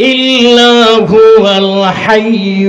إلا هو الحي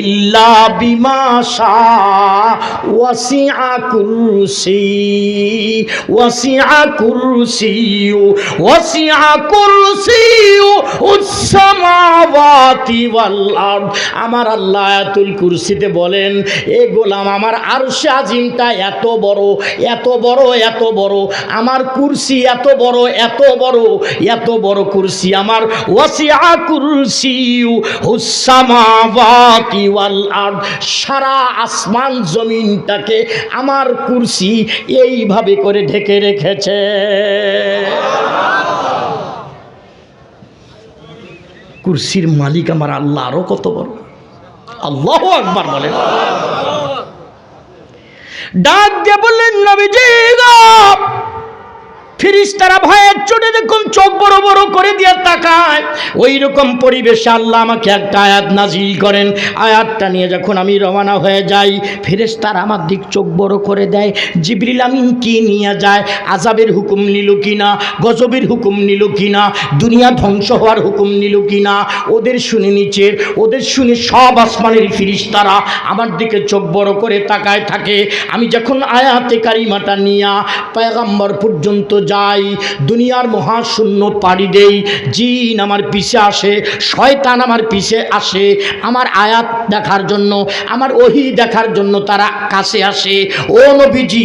ইল্লা বিমা আমার আল্লাহ আয়াতুল কুরসিতে বলেন, এ গোলাম, আমার আরশে আজিমটা এত বড় এত বড় এত বড়। আমার কুরসি এত বড় এত বড় এত বড় কুরসি। আমার ওয়াসিয়া কুরসিউ সারা আসমান জমিনটাকে আমার কুরসি এইভাবে করে ঢেকে রেখেছে। কুরসির মালিক আমার আল্লাহ আরও কত বড়। আল্লাহ আকবার বলেন। ডাক দিয়ে বললেন, নবীজি ফিরিস্তারা ভয়ের চোটে যখন চোখ বড় বড় করে দিয়ে তাকায় ওই রকম পরিবেশে আল্লাহ আমাকে একটা আয়াত নাজিল করেন। আয়াতটা নিয়ে যখন আমি রওনা হয়ে যাই, ফেরেস্তারা আমার দিক চোখ বড় করে দেয়, জিবরিল আমিন কি নিয়ে যায়? আজাবের হুকুম নিল কিনা গজবের হুকুম নিল কিনা দুনিয়া ধ্বংস হওয়ার হুকুম নিল কিনা ওদের শুনে নিচের ওদের শুনে সব আসমানের ফিরিস্তারা আমার দিকে চোখ বড় করে তাকায় থাকে। আমি যখন আয়াতে কারিমাটা নিয়া, পয়গাম্বর পর্যন্ত যাই, দুনিয়ার মহাশূন্য পাড়ি দেই। জিন আমার পিছে আসে, শয়তান আমার পিছে আসে। আমার আয়াত দেখার জন্য, আমার ওহি দেখার জন্য তারা কাছে আসে। ও নবীজি,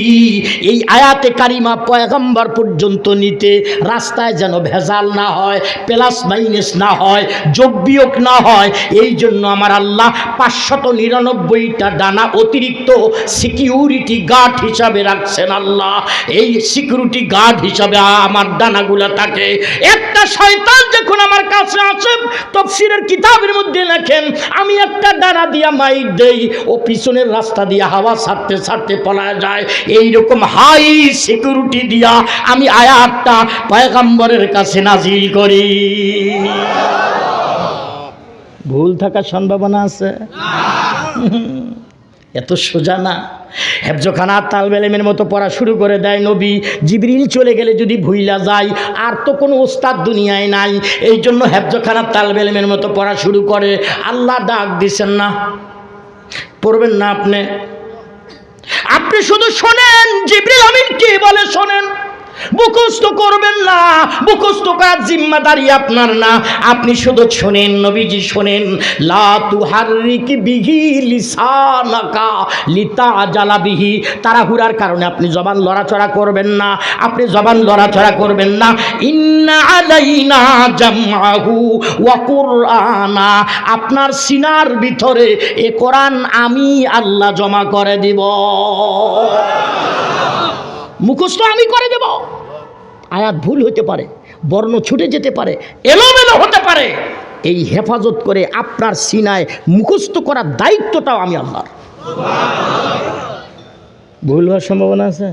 এই আয়াতে কারিমা পয়গম্বর পর্যন্ত নিতে রাস্তায় যেন ভেজাল না হয়, প্লাস মাইনাস না হয়, যোগ বিয়োগ না হয়, এই জন্য আমার আল্লাহ পাঁচশত নিরানব্বইটা ডানা অতিরিক্ত সিকিউরিটি গার্ড হিসাবে রাখছেন আল্লাহ। এই সিকিউরিটি গার্ড হিসাবে আমার ডানাগুলা থাকে। একটা শয়তান যখন আমার কাছে আসে, তফসিরের কিতাবের মধ্যে লেখেন, আমি একটা ডানা দিয়া মাইক দেই, ও পিছনের রাস্তা দিয়া হাওয়া ছাড়তে ছাড়তে পলায় যায়। এই রকম হাই সিকিউরিটি দিয়া আমি আয়াতটা পয়গাম্বরের কাছে নাজিল করি। ভুল থাকার সম্ভাবনা আছে? এত সোজা না? হেফজখানা তালবেলেমের মতো পড়া শুরু করে দেয় নবী। জিবরিল চলে গেলে যদি ভুইলা যায়, আর তো কোনো ওস্তাদ দুনিয়ায় নাই। এই জন্য হেফজখানা তালবেলেমের মতো পড়া শুরু করে। আল্লাহ ডাক দিছেন না। পড়বেন না আপনি। আপনি শুধু শোনেন, জিবরিল আমিন কি বলে শোনেন। মুখস্থ করবেন না। মুখস্থ করার জিম্মাদারি আপনার না। আপনি শুধু শোনেন, নবীজি শোনেন, লা তুহারিক বিহি লিসানাকা লিতা জালা বিহি। তাড়াহুড়ার কারণে আপনি জবান লড়াচড়া করবেন না, আপনি জবান লড়াচড়া করবেন না। ইন্না আলাইনা জামআহু ওয়া কুরআনা। আপনার সিনার ভিতরে এ কোরআন আমি আল্লাহ জমা করে দিব। মুখস্থ আমি করে দেব। আয়াত ভুল হতে পারে, বর্ণ ছুটে যেতে পারে, এলোমেলো হতে পারে। এই হেফাজত করে আপনার সিনায় মুখস্থ করার দায়িত্বটাও আমি আল্লাহর। ভুল হওয়ার সম্ভাবনা আছে?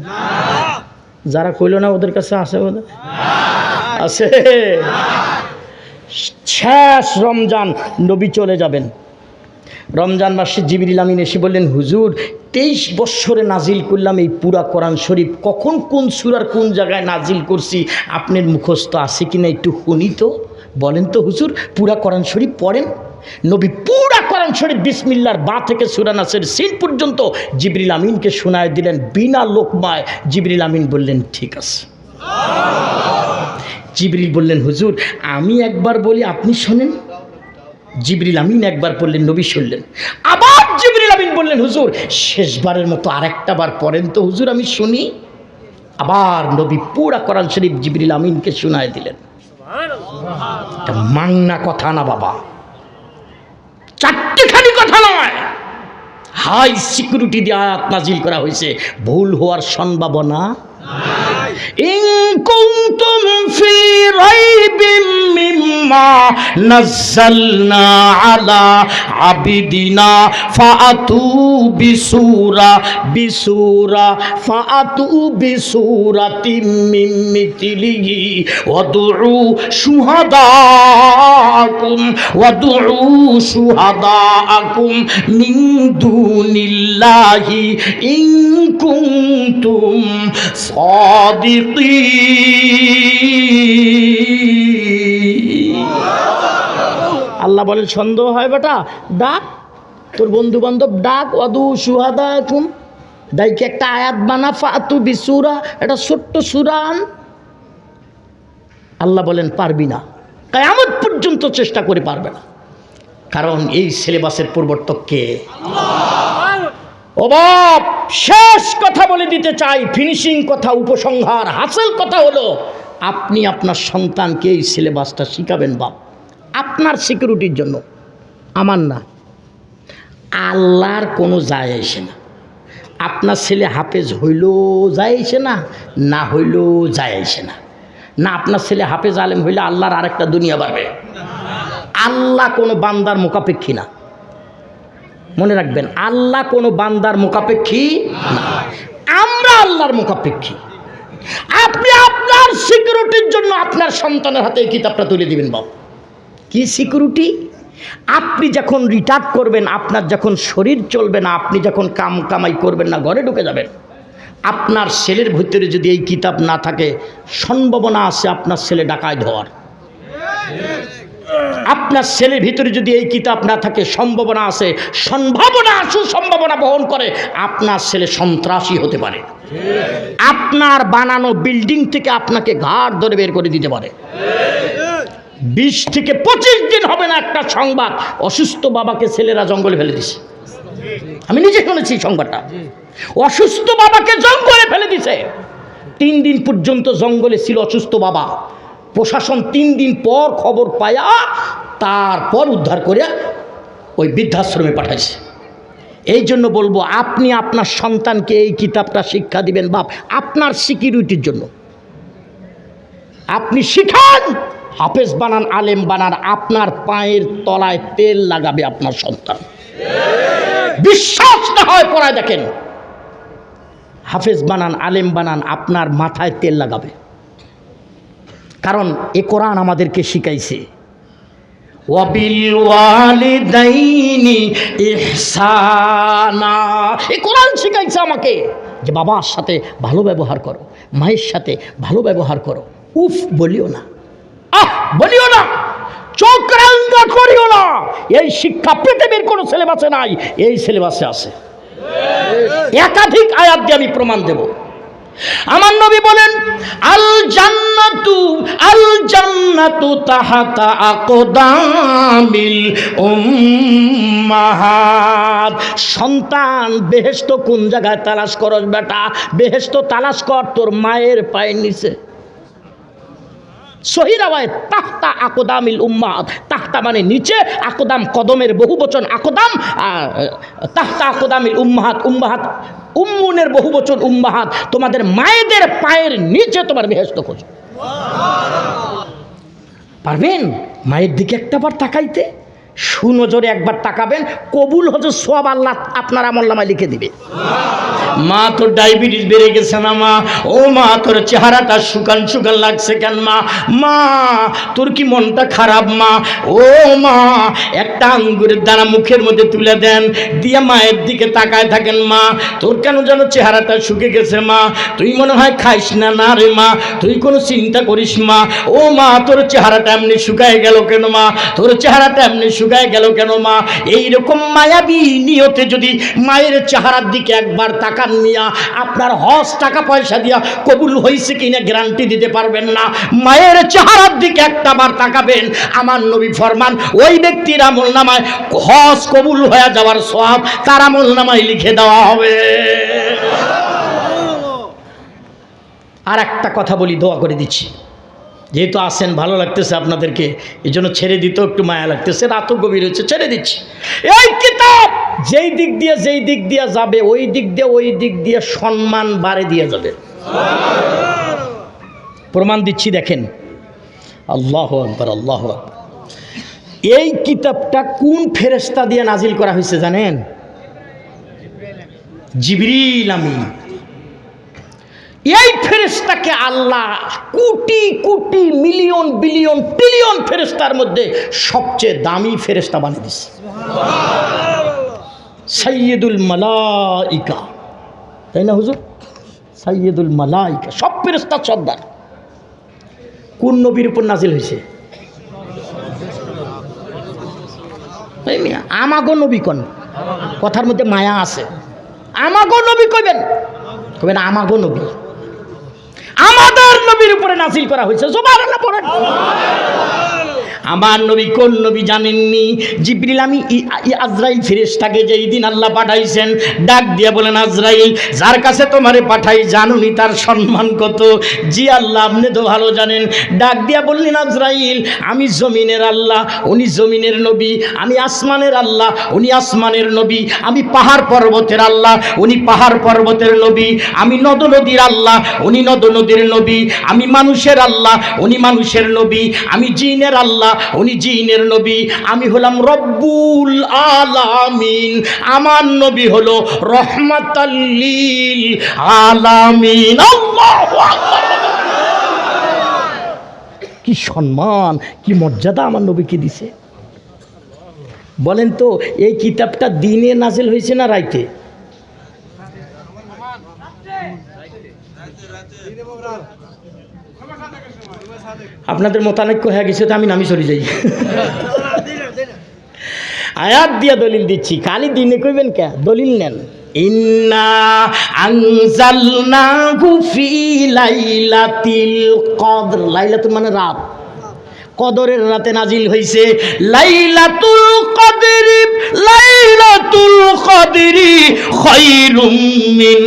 যারা কইল না ওদের কাছে আছে বোধ আছে। শেষ রমজান, নবী চলে যাবেন। রমজান মাসে জিবির আমিন এসে বললেন, হুজুর তেইশ বৎসরে নাজিল করলাম এই পুরা কোরআন শরীফ। কখন কোন সুরার কোন জায়গায় নাজিল করছি আপনার মুখস্থ আছে কিনা একটু শুনি তো? বলেন তো হুজুর, পুরা কোরআন শরীফ পড়েন? নবী পুরা কোরআন শরীফ বিসমিল্লার বা থেকে সুরা নাসের সিন পর্যন্ত জিবরিল আমিনকে শোনায় দিলেন বিনা লোকমায়। জিবরিল আমিন বললেন, ঠিক আছে। জিবরিল বললেন, হুজুর, আমি একবার বলি, আপনি শোনেন? জিবরিল আমিন একবার পড়লেন নবী শুনলেন। আবার জিবরিল আমিন বললেন, হুজুর, শেষবারের মতো আরেকটা বার পড়েন তো, হুজুর, আমি শুনি। আবার নবী পুরা কোরআন শরীফ জিবরিল আমিনকে শোনায় দিলেন। মাংনা কথা না বাবা। চারটিখানি কথা নয়। হাই সিকিউরিটি দিয়ে আয়াত নাজিল করা হয়েছে। ভুল হওয়ার সম্ভাবনা إن كنتم في ريب مما نزلنا على عبدنا فأتوا بسورة بسورة فأتوا بسورة من مثله وادعوا شهداءكم وادعوا شهداءكم من دون الله إن كنتم صادقين. আল্লাহ বলেন, সন্দেহ হয় বেটা, ডাক। তোর বন্ধু বান্ধব ডাক অদু সুহাদা কুম দাইকে একটা আয়াত বানা, ফাতু বিসুরা এটা ছোট্ট সুরান। আল্লাহ বলেন, পারবি না। কায়ামত পর্যন্ত চেষ্টা করে পারবে না। কারণ এই সিলেবাসের প্রবর্তক কে? অবাব, শেষ কথা বলে দিতে চাই। ফিনিশিং কথা, উপসংহার, হাসিল কথা হলো, আপনি আপনার সন্তানকে এই সিলেবাসটা শিখাবেন বাপ। আপনার সিকিউরিটির জন্য। আমার না। আল্লাহর কোনো যায় আসে না। আপনার ছেলে হাফেজ হইলেও যায় আসে না। না হইলেও যায় আসে না। না, আপনার ছেলে হাফেজ আলেম হইলে আল্লাহর আরেকটা দুনিয়া বাড়বে। আল্লাহ কোনো বান্দার মোকাপেক্ষী না। মনে রাখবেন, আল্লাহ কোনো বান্দার মোকাপেক্ষী আমরা আল্লাহর মোকাপেক্ষী আপনি আপনার সিকিউরিটির জন্য আপনার সন্তানের হাতে এই কিতাবটা তুলে দিবেন বাবু কি সিকিউরিটি আপনি যখন রিটার্ড করবেন, আপনার যখন শরীর চলবে না, আপনি যখন কাম কামাই করবেন না, ঘরে ঢুকে যাবেন। আপনার ছেলের ভিতরে যদি এই কিতাব না থাকে, সম্ভাবনা আছে আপনার ছেলে ডাকায় ধোয়ার আপনার ছেলের ভিতরে যদি এই কিতাব না থাকে, সম্ভাবনা আছে, সম্ভাবনা আসু সম্ভাবনা বহন করে, আপনার ছেলে সন্ত্রাসী হতে পারে। আপনার বানানো বিল্ডিং থেকে আপনাকে ঘাট ধরে বের করে দিতে পারে। বিশ থেকে পঁচিশ দিন হবে না একটা সংবাদ, অসুস্থ বাবাকে ছেলেরা জঙ্গলে ফেলে দিছে। আমি নিজে শুনেছি সংবাদটা। অসুস্থ বাবাকে জঙ্গলে ফেলে দিছে। তিন দিন পর্যন্ত জঙ্গলে ছিল অসুস্থ বাবা। প্রশাসন তিন দিন পর খবর পায়া তারপর উদ্ধার করে ওই বৃদ্ধাশ্রমে পাঠাইছে। এই জন্য বলব, আপনি আপনার সন্তানকে এই কিতাবটা শিক্ষা দিবেন বাপ, আপনার সিকিউরিটির জন্য। আপনি শিখান, হাফেজ বানান, আলেম বানান, আপনার পায়ের তলায় তেল লাগাবে আপনার সন্তান। বিশ্বাস না হয় পড়ায় দেখেন। হাফেজ বানান, আলেম বানান, আপনার মাথায় তেল লাগাবে। কারণ এ কোরআন আমাদেরকে শিখাইছে। এই কোরআন শিখাইছে আমাকে যে, বাবার সাথে ভালো ব্যবহার করো, মায়ের সাথে ভালো ব্যবহার করো। উফ, বলিও না। আহ, বলিও না। চোখ রাঙ্গা করিও না। এই শিক্ষা পৃথিবীর কোনো সিলেবাসে নাই, এই সিলেবাসে আছে। একাধিক আয়াত দিয়ে আমি প্রমাণ দেব। আমার নবী বলেন আল জান্নাতু আল জান্নাতু তাহাতা আকদামিল উম্মাহাত। সন্তান, বেহেশত কোন জায়গায় তালাশ করস বেটা? বেহেশত তালাশ কর, তোর মায়ের পায়ের নিচে। সহিরাবায় তাহতা আকদামিল উম্মাহাত। তাহতা মানে নিচে, আকদাম কদমের বহু বচন আকদাম তাহতা আকদামিল উম্মাহাত। উম্মাহাত উম্মুনের বহু বচন উম্মাহাত, তোমাদের মায়েদের পায়ের নিচে তোমার বেহেস্ত খোঁজ। পারবেন? মায়ের দিকে একটাবার তাকাইতে। সুনজরে একবার তাকাবেন, কবুল হজর সব আল্লাহ আপনার আমল্লামায় লিখে দিবে। মা, তোর ডায়াবেটিস বেড়ে গেছে না মা? ও মা, তোর চেহারাটা শুকান শুকান লাগছে কেন মা? মা, তোর কি মনটা খারাপ মা? ও মা, একটা আঙ্গুরের দানা মুখের মধ্যে তুলে দেন, দিয়ে মায়ের দিকে তাকায় থাকেন মা। তোর কেন যেন চেহারাটা শুকে গেছে মা? তুই মনে হয় খাইস না না রে মা? তুই কোনো চিন্তা করিস মা? ও মা, তোর চেহারাটা এমনি শুকায় গেল কেন মা? তোর চেহারাটা এমনি শুকায় গেল কেন মা? এইরকম মায়াবী নিয়তে যদি মায়ের চেহারার দিকে একবার তাকান নিয়া আপনার হজ টাকা পয়সা দিয়া কবুল হয়েছে কিনা গ্যারান্টি দিতে পারবেন না। মায়ের চেহারার দিকে একটা বার তাকাবেন, আমার নবী ফরমান, ওই ব্যক্তির আমল নামায় হজ কবুল হয়ে যাওয়ার সব তার আমল নামায় লিখে দেওয়া হবে। আর একটা কথা বলি, দোয়া করে দিচ্ছি। যেহেতু আসেন, ভালো লাগতেছে আপনাদেরকে এই জন্য ছেড়ে দিতেও একটু মায়া লাগতেছে, রাতও গভীর হচ্ছে ছেড়ে দিচ্ছি। এই কিতাব, যেই দিক দিয়ে, যেই দিক দিয়ে যাবে, ওই দিক দিয়ে, ওই দিক দিয়ে সম্মান বাড়ে দিয়ে যাবে। প্রমাণ দিচ্ছি, দেখেন। আল্লাহ আকবর, আল্লাহ এই কিতাবটা কোন ফেরেস্তা দিয়ে নাজিল করা হয়েছে জানেন? জিবরিল আমিন। এই ফেরেস্তাকে আল্লাহ crore crore million, billion, trillion ফেরেস্তার মধ্যে সবচেয়ে দামি ফেরেস্তা বানিয়ে দিচ্ছে সৈয়দুল মালাইকা। তাই না হুজুর? সৈয়দুল মালাইকা, সব ফেরেস্তার সর্দার। কোন নবীর উপর নাজিল হয়েছে? আমাগো নবী কন? কথার মধ্যে মায়া আছে। আমাগো নবী কইবেন? কইবেন আমাগো নবী। আমাদের নবীর উপরে নাসিল করা হয়েছে। সুবহানাল্লাহ পড়েন। আমার নবী কোন নবী জানেননি? জিবরিল, আমি আজরাইল ফেরেশতাকে যেই দিন আল্লাহ পাঠাইছেন, ডাক দিয়ে বলেন, আজরাইল, যার কাছে তোমারে পাঠাই জানুনি তার সম্মান কত? জি আল্লাহ, আপনি তো ভালো জানেন। ডাক দিয়া বললেন, আজরাইল, আমি জমিনের আল্লাহ, উনি জমিনের নবী, আমি আসমানের আল্লাহ, উনি আসমানের নবী, আমি পাহাড় পর্বতের আল্লাহ, উনি পাহাড় পর্বতের নবী, আমি নদ নদীর আল্লাহ, উনি নদ নদীর নবী, আমি মানুষের আল্লাহ, উনি মানুষের নবী, আমি জিনের আল্লাহ উনি জিনের নবী। আমি হলাম রব্বুল আলামিন। আমার নবী হলো রহমাতাল্লিল আলামিন। কি সম্মান, কি মর্যাদা আমার নবীকে দিছে। বলেন তো, এই কিতাবটা দিনে নাজেল হয়েছে না রাইতে? আপনাদের মতানৈক্য হয়ে গেছে তো আমি নামি চলে যাই। আয়াত দিয়া দলিল দিচ্ছি। খালি দিনে কইবেন কে? দলিল নেন। ইন্না লাইলাতিল কদর। লাইলাতুল মানে রাত। কদরের রাতে নাজিল হইছে লাইলাতুল কদরি লাইলাতুল কদরি খায়রুম মিন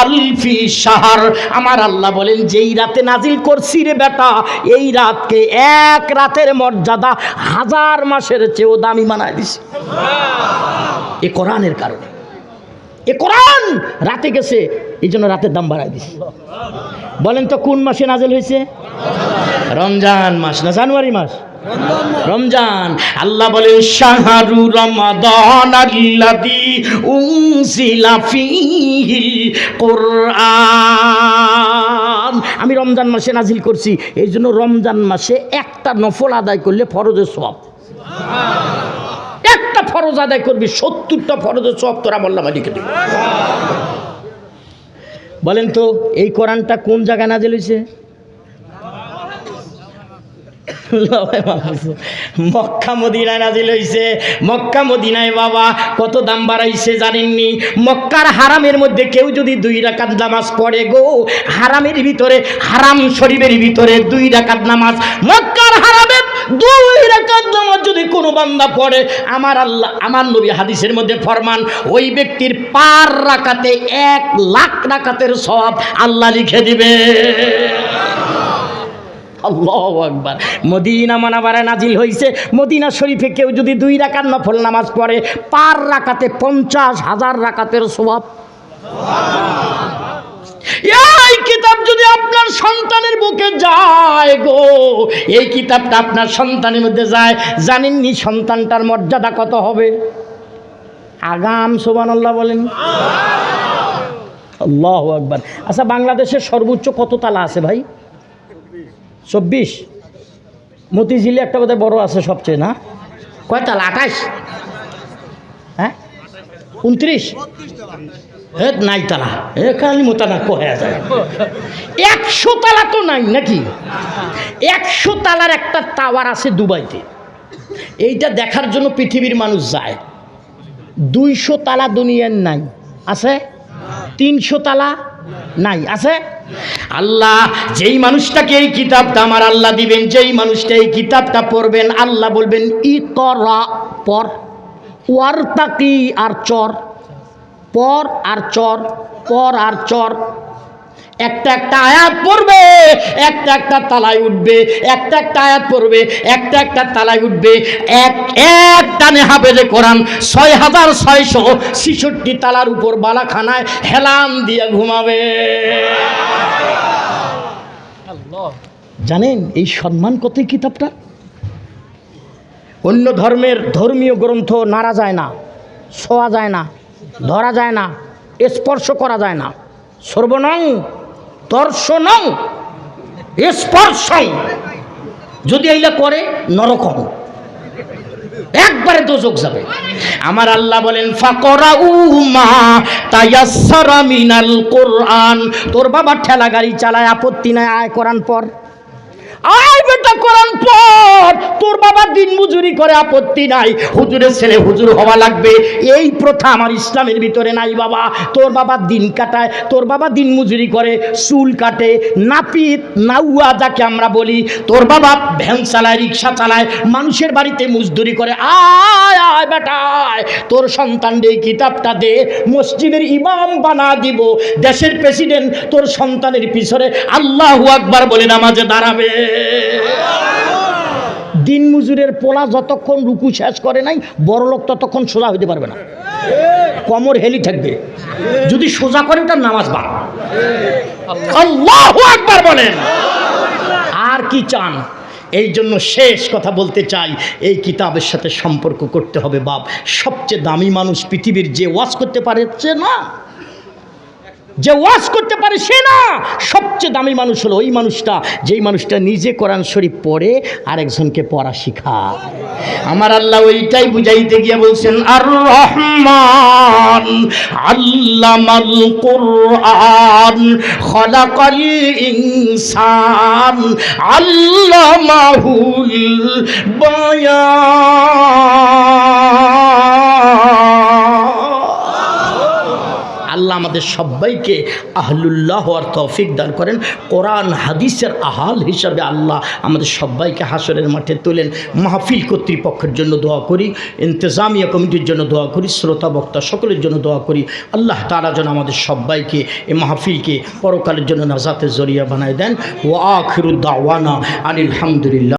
আলফি শাহর। আমার আল্লাহ বলেন যেই রাতে নাজিল করছি রে বেটা এই রাতকে এক রাতের মর্যাদা হাজার মাসের চেয়েও দামি বানায় দিছে। এ কোরআনের কারণে। এ কোরআন রাতে গেছে এই জন্য রাতের দাম বাড়ায় দিছে। বলেন তো কোন মাসে নাজেল হয়েছে রমজান মাস না জানুয়ারি মাস? রমজান আল্লাহ বলেন শাহরু রমাদান আল্লাদি উনজিলা ফীহিল কোরআন। আমি রমজান মাসে নাজিল করছি এই জন্য রমজান মাসে একটা নফল আদায় করলে ফরজের সব একটা ফরজ আদায় করবি সত্তরটা ফরজের সব তোরা বললাম লিখে দিবি। বলেন তো এই কোরআনটা কোন জায়গায় নাজিল হয়েছে? মক্কা মক্কা বাবা কত দাম বাড়াইছে মক্কার হারামের মধ্যে কেউ যদি দুই নামাজ পড়ে গো ভিতরে, হারাম ভিতরে দুই নামাজ, মক্কার হারামের দুই যদি কোনো বান্দা পড়ে, আমার আল্লাহ, আমার নবী হাদিসের মধ্যে ফরমান, ওই ব্যক্তির পার রাকাতে এক লাখ রাকাতের সব আল্লাহ লিখে দিবে। আল্লাহ আকবার। মদিনা মানাবারে নাজিল হয়েছে মদিনা শরীফে কেউ যদি দুই রাকাত নফল নামাজ পড়ে, পার রাকাতে পঞ্চাশ হাজার রাকাতের স্বভাব এই কিতাব যদি আপনার সন্তানের বুকে যায় গো, এই কিতাবটা আপনার সন্তানের মধ্যে যায়। জানেননি সন্তানটার মর্যাদা কত হবে? আগাম সোবান আল্লাহ বলেন। আল্লাহ আকবার। আচ্ছা বাংলাদেশের সর্বোচ্চ কত তালা আছে ভাই? চব্বিশ। মতিঝিলে একটা বোধহয় বড় আছে সবচেয়ে না? কয় তালা? আঠাশ? হ্যাঁ? উনত্রিশ? হে নাই তালা। এ খালি মোতানা কয়া যায়। একশো তালা তো নাই নাকি? একশো তালার একটা টাওয়ার আছে দুবাইতে। এইটা দেখার জন্য পৃথিবীর মানুষ যায়। দুইশো তালা দুনিয়ার নাই। আছে? তিনশো তালা নাই, আছে? আল্লাহ, যেই মানুষটাকে এই কিতাবটা আমার আল্লাহ দিবেন, যেই মানুষটা এই কিতাবটা পড়বেন, আল্লাহ বলবেন ই করা পর। ওয়ার্তাকি আর চর। পর আর চর, পর আর চর। একটা একটা আয়াত পড়বে একটা একটা তালায় উঠবে একটা একটা আয়াত পড়বে একটা একটা তালায় উঠবে। এক এক টানে হাফেজে কোরআন ছয় হাজার ছয়শো ছিষট্টি তালার উপর বালাখানায় হেলান দিয়ে ঘুমাবে। জানেন এই সম্মান কত কিতাবটা? অন্য ধর্মের ধর্মীয় গ্রন্থ নাড়া যায় না ছোঁয়া যায় না ধরা যায় না স্পর্শ করা যায় না। সর্বনং দর্শনং, স্পর্শং। যদি এইলা করে নরকম একবারে দোজক যাবে। আমার আল্লাহ বলেন মিনাল কোরআন। তোর বাবা ঠেলা গাড়ি চালায়, আপত্তি নাই, আয় করান পর আয় বেটা কোরআন পর তোর বাবা দিন মজুরি করে আপত্তি নাই। হুজুরের ছেলে হুজুর হওয়া লাগবে। এই প্রথা আমার ইসলামের ভিতরে নাই বাবা। তোর বাবা দিন কাটায়, তোর বাবা দিন মজুরি করে, চুল কাটে, নাপিত, নাউয়া যাকে আমরা বলি, তোর বাবা ভ্যান চালায়, রিক্সা চালায়, মানুষের বাড়িতে মজদুরি করে, আয় আয়, বেটা, আয়। তোর সন্তান এই কিতাবটা দে, মসজিদের ইমাম বানা দিব। দেশের প্রেসিডেন্ট তোর সন্তানের পিছনে আল্লাহু আকবার বলে নামাজে দাঁড়াবে। দিন মজুরের পোলা যতক্ষণ রুকু শেষ করে নাই, বড় লোক ততক্ষণ সোজা হইতে পারবে না। কমর হেলি থাকবে। যদি সোজা করে ওটা নামাজ বা আল্লাহু বলেন। আর কি চান? এই জন্য শেষ কথা বলতে চাই, এই কিতাবের সাথে সম্পর্ক করতে হবে বাপ। সবচেয়ে দামি মানুষ পৃথিবীর যে ওয়াজ করতে পারছে না যে ওয়াজ করতে পারে সে না। সবচেয়ে দামি মানুষ হলো ওই মানুষটা, যেই মানুষটা নিজে কোরআন শরীফ পড়ে আরেকজনকে পড়া শিখা আমার আল্লাহ ওইটাই বুঝাইতে গিয়ে বলছেন আর রহমান আল্লামাল কোরআন, খলাকাল ইনসান, আল্লামাহুল বায়ান। আমাদের সবাইকে আহলুল্লাহ আর তৌফিক দান করেন। কোরআন, হাদিসের আহাল হিসাবে আল্লাহ আমাদের সবাইকে হাসরের মাঠে তোলেন। মাহফিল কর্তৃপক্ষের জন্য দোয়া করি, ইন্তজামিয়া কমিটির জন্য দোয়া করি, শ্রোতা, বক্তা সকলের জন্য দোয়া করি। আল্লাহ তারা যেন আমাদের সবাইকে এই মাহফিলকে পরকালের জন্য নাজাতের জরিয়া বানায় দেন। ও আখিরুদ্দাওয়ানা আনিল হামদুলিল্লাহ।